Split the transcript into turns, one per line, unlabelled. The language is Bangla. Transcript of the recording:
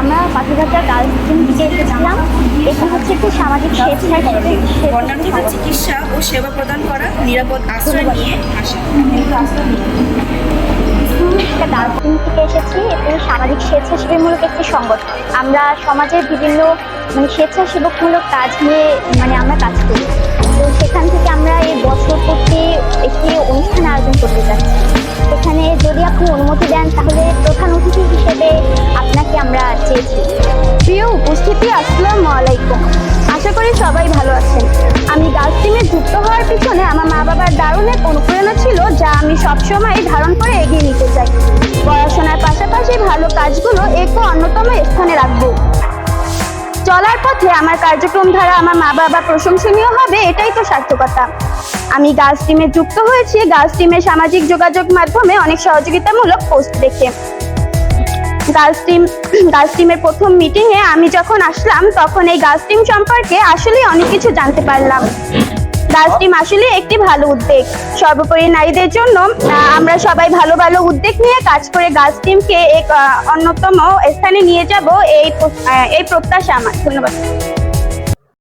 আমরা পাখিঘাটা গার্লস দিকে এসেছিলাম এটি হচ্ছে একটি সামাজিক স্বেচ্ছাসেবী
চিকিৎসা ও সেবা প্রদান করা নিরাপদ আশ্রয় নিয়ে আসে।
দার্জিলিং থেকে এসেছি। এখানে সামাজিক স্বেচ্ছাসেবীমূলক একটি সংগঠন। আমরা সমাজের বিভিন্ন মানে স্বেচ্ছাসেবকমূলক কাজ নিয়ে মানে আমরা কাজ করি। তো সেখান থেকে আমরা এই দেন, তাহলে প্রধান অতিথি হিসেবে আপনাকে আমরা চেয়েছি। প্রিয় উপস্থিতি, আসসালামু আলাইকুম। আশা করি সবাই ভালো আছেন। আমি গার্লস টিমে যুক্ত হওয়ার পিছনে আমার মা বাবার দারুণ এক অনুপ্রেরণা ছিল, যা আমি সবসময় ধারণ করে এগিয়ে নিতে চাই। পড়াশোনার পাশাপাশি ভালো কাজগুলো একটু অন্যতম স্থানে রাখব। চলার পথে আমার কার্যক্রম ধারা আমার মা বাবা প্রশংসনীয় হবে, এটাই তো সার্থকতা। আমি গার্লস টিমে যুক্ত হয়েছি, গার্লস টিমের সামাজিক যোগাযোগ মাধ্যমে অনেক সহযোগিতামূলক পোস্ট দেখে। গার্লস টিম, গার্লস টিমের প্রথম মিটিংয়ে আমি যখন আসলাম, তখন এই গার্লস টিম সম্পর্কে আসলে অনেক কিছু জানতে পারলাম। টিম আসলে একটি ভালো উদ্যোগ। সর্বোপরি নারীদের জন্য আমরা সবাই ভালো ভালো উদ্যোগ নিয়ে কাজ করে গার্লস টিমকে এক অন্যতম স্থানে নিয়ে যাব। এই এই প্রত্যাশা আমার। ধন্যবাদ।